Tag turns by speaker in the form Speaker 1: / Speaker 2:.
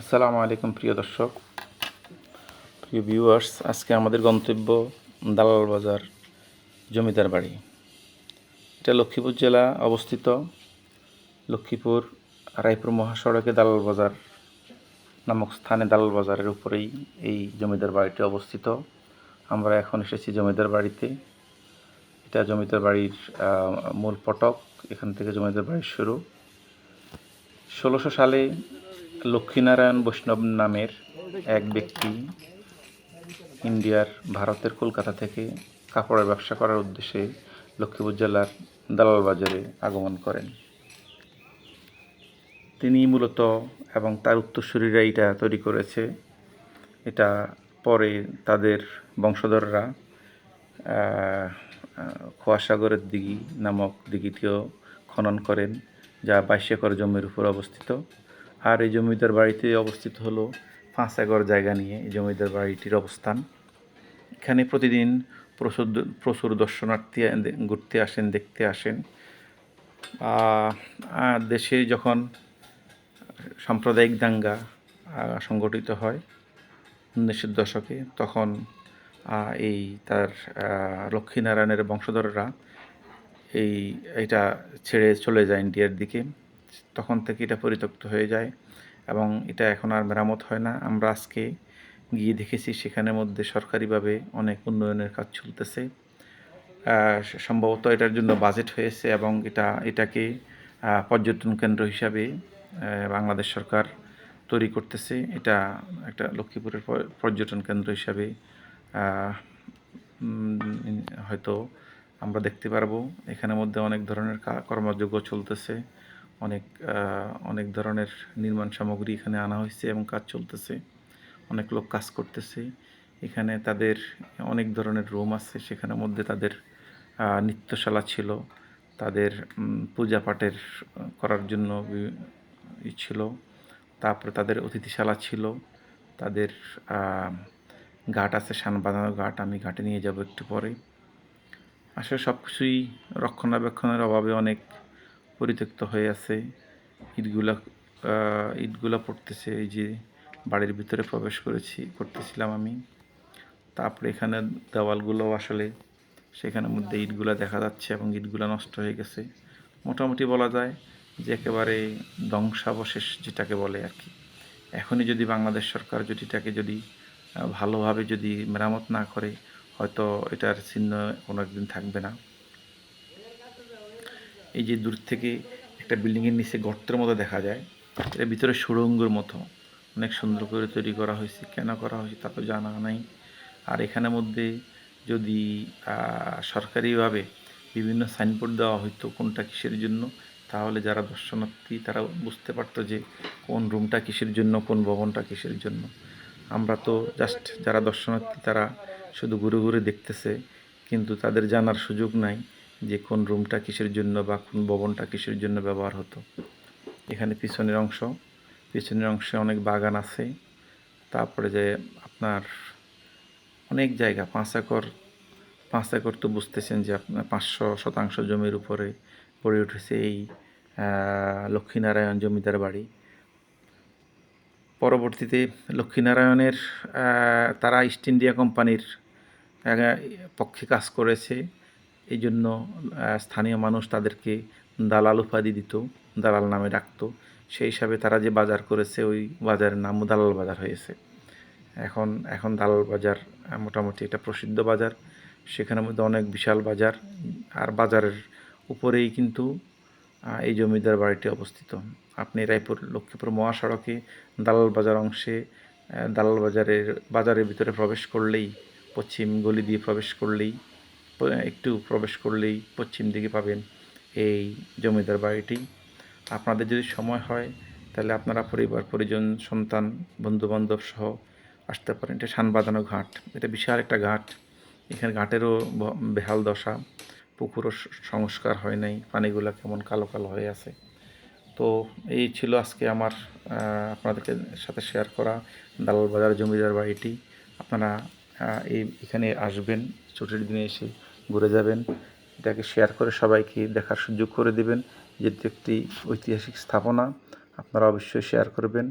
Speaker 1: আসসালামু আলাইকুম প্রিয় দর্শক, প্রিয় ভিউয়ার্স আজকে আমাদের গন্তব্য দালাল বাজার, জমিদার বাড়ি। এটা লক্ষ্মীপুর জেলা অবস্থিত, লক্ষ্মীপুর রায়পুর মহাসড়কে দালাল বাজার নামক স্থানে দালাল বাজারের উপরেই এই জমিদার বাড়িটি অবস্থিত। আমরা এখন এসেছি জমিদার বাড়িতে। এটা জমিদার বাড়ির মূল ফটক এখান থেকে জমিদার বাড়ির শুরু। ষোলোশো সালে লক্ষ্মীনারায়ণ বৈষ্ণব নামের এক ব্যক্তি ইন্ডিয়ার ভারতের কলকাতা থেকে কাপড়ের ব্যবসা করার উদ্দেশ্যে লক্ষ্মীপুর জেলার দালাল বাজারে আগমন করেন। তিনি মূলত এবং তার উত্তরসূরিরা এটা তৈরি করেছে। এটা পরে তাদের বংশধররা খোয়াসাগরের দিঘি নামক দিঘিটিও খনন করেন, যা বাইশ একর জমির উপর অবস্থিত। আর এই জমিদার বাড়িতে অবস্থিত হলো পাঁচ একর জায়গা নিয়ে এই জমিদার বাড়িটির অবস্থান। এখানে প্রতিদিন প্রচুর প্রচুর দর্শনার্থী ঘুরতে আসেন, দেখতে আসেন। দেশে যখন সাম্প্রদায়িক দাঙ্গা সংগঠিত হয় উনিশের দশকে, তখন এই তার লক্ষ্মীনারায়ণের বংশধররা এই এটা ছেড়ে চলে যায় ইন্ডিয়ার দিকে। তখন থেকে এটা পরিত্যক্ত হয়ে যায় এবং এটা এখন আর মেরামত হয় না। আমরা আজকে গিয়ে দেখেছি সেখানের মধ্যে সরকারিভাবে অনেক উন্নয়নের কাজ চলতেছে। সম্ভবত এটার জন্য বাজেট হয়েছে এবং এটা, এটাকে পর্যটন কেন্দ্র হিসাবে বাংলাদেশ সরকার তৈরি করতেছে। এটা একটা লক্ষ্মীপুরের পর্যটন কেন্দ্র হিসাবে হয়তো আমরা দেখতে পারব। এখানের মধ্যে অনেক ধরনের কা- কর্মযজ্ঞ চলতেছে। অনেক অনেক ধরনের নির্মাণ সামগ্রী এখানে আনা হয়েছে এবং কাজ চলতেছে। অনেক লোক কাজ করতেছে। এখানে তাদের অনেক ধরনের রুম আছে। সেখানের মধ্যে তাদের নৃত্যশালা ছিল। তাদের পূজা পাঠের করার জন্য ছিল। তারপরে তাদের অতিথিশালা ছিল। তাদের ঘাট আছে সান বাঁধানো ঘাট। আমি ঘাটে নিয়ে যাব একটু পরে। আসলে সব কিছুই রক্ষণাবেক্ষণের অভাবে অনেক পরিত্যক্ত হয়ে আছে। ইটগুলা ইটগুলা পড়তেছে, এই যে বাড়ির ভিতরে প্রবেশ করেছি, করতেছিলাম আমি। তারপরে এখানে দেওয়ালগুলো আসলে সেখানের মধ্যে ইটগুলা দেখা যাচ্ছে এবং ইটগুলা নষ্ট হয়ে গেছে। মোটামুটি বলা যায় যে একেবারে ধ্বংসাবশেষ যেটাকে বলে আর কি। এখনই যদি বাংলাদেশ সরকার যদি এটাকে যদি ভালোভাবে যদি মেরামত না করে, হয়তো এটার চিহ্ন কোনো একদিন থাকবে না। এই যে দূর থেকে একটা বিল্ডিংয়ের নিচে গর্তের মতো দেখা যায়, এটা ভিতরে সুড়ঙ্গের মতো। অনেক সুন্দর করে তৈরি করা হয়েছে, কেন করা হয়েছে তা তো জানা নাই। আর এখানের মধ্যে যদি সরকারিভাবে বিভিন্ন সাইনবোর্ড দেওয়া হতো কোনটা কিসের জন্য, তাহলে যারা দর্শনার্থী, তারা বুঝতে পারতো যে কোন রুমটা কিসের জন্য, কোন ভবনটা কিসের জন্য। আমরা তো জাস্ট যারা দর্শনার্থী, তারা শুধু ঘুরে ঘুরে দেখতেছে, কিন্তু তাদের জানার সুযোগ নাই। যে কোন রুমটা কিসের জন্য বা কোন ভবনটা কিসের জন্য ব্যবহার হতো। এখানে পিছনের অংশ, পিছনের অংশে অনেক বাগান আছে। তারপরে যে আপনার অনেক জায়গা, পাঁচ একর পাঁচ একর তো বুঝতেছেন যে আপনার পাঁচশো শতাংশ জমির উপরে গড়ে উঠেছে এই লক্ষ্মীনারায়ণ জমিদার বাড়ি। পরবর্তীতে লক্ষ্মীনারায়ণের তারা ইস্ট ইন্ডিয়া কোম্পানির পক্ষে কাজ করেছে। এই জন্য স্থানীয় মানুষ তাদেরকে দালাল উপাধি দিত, দালাল নামে ডাকতো। সেই হিসাবে তারা যে বাজার করেছে, ওই বাজারের নামও দালাল বাজার হয়েছে। এখন এখন দালাল বাজার মোটামুটি একটা প্রসিদ্ধ বাজার। সেখানের মধ্যে অনেক বিশাল বাজার। আর বাজারের উপরেই কিন্তু এই জমিদার বাড়িটি অবস্থিত। আপনি রায়পুর, লক্ষ্মীপুর মহাসড়কে দালাল বাজার অংশে দালাল বাজারের বাজারের ভিতরে প্রবেশ করলেই, পশ্চিম গলি দিয়ে প্রবেশ করলেই একটু প্রবেশ করলেই পশ্চিম দিকে পাবেন এই জমিদার বাড়িটি। আপনাদের যদি সময় হয়, তাহলে আপনারা পরিবার, পরিজন, সন্তান, বন্ধুবান্ধব সহ আসতে পারেন। এটা শান বাঁধানো ঘাট। এটা বিশাল একটা ঘাট। এখানে ঘাটেরও বেহাল দশা। পুকুরও সংস্কার হয় নাই। পানিগুলো কেমন কালো কালো হয়ে আছে। তো এই ছিল আজকে আমার আপনাদেরকে সাথে শেয়ার করা দালাল বাজার জমিদার বাড়িটি। আপনারা এই এখানে আসবেন। ছুটির দিনে এসে ঘুরে যাবেন। এটাকে শেয়ার করে সবাইকে দেখার সুযোগ করে দেবেন। যেটি একটি ঐতিহাসিক স্থাপনা, আপনারা অবশ্যই শেয়ার করবেন।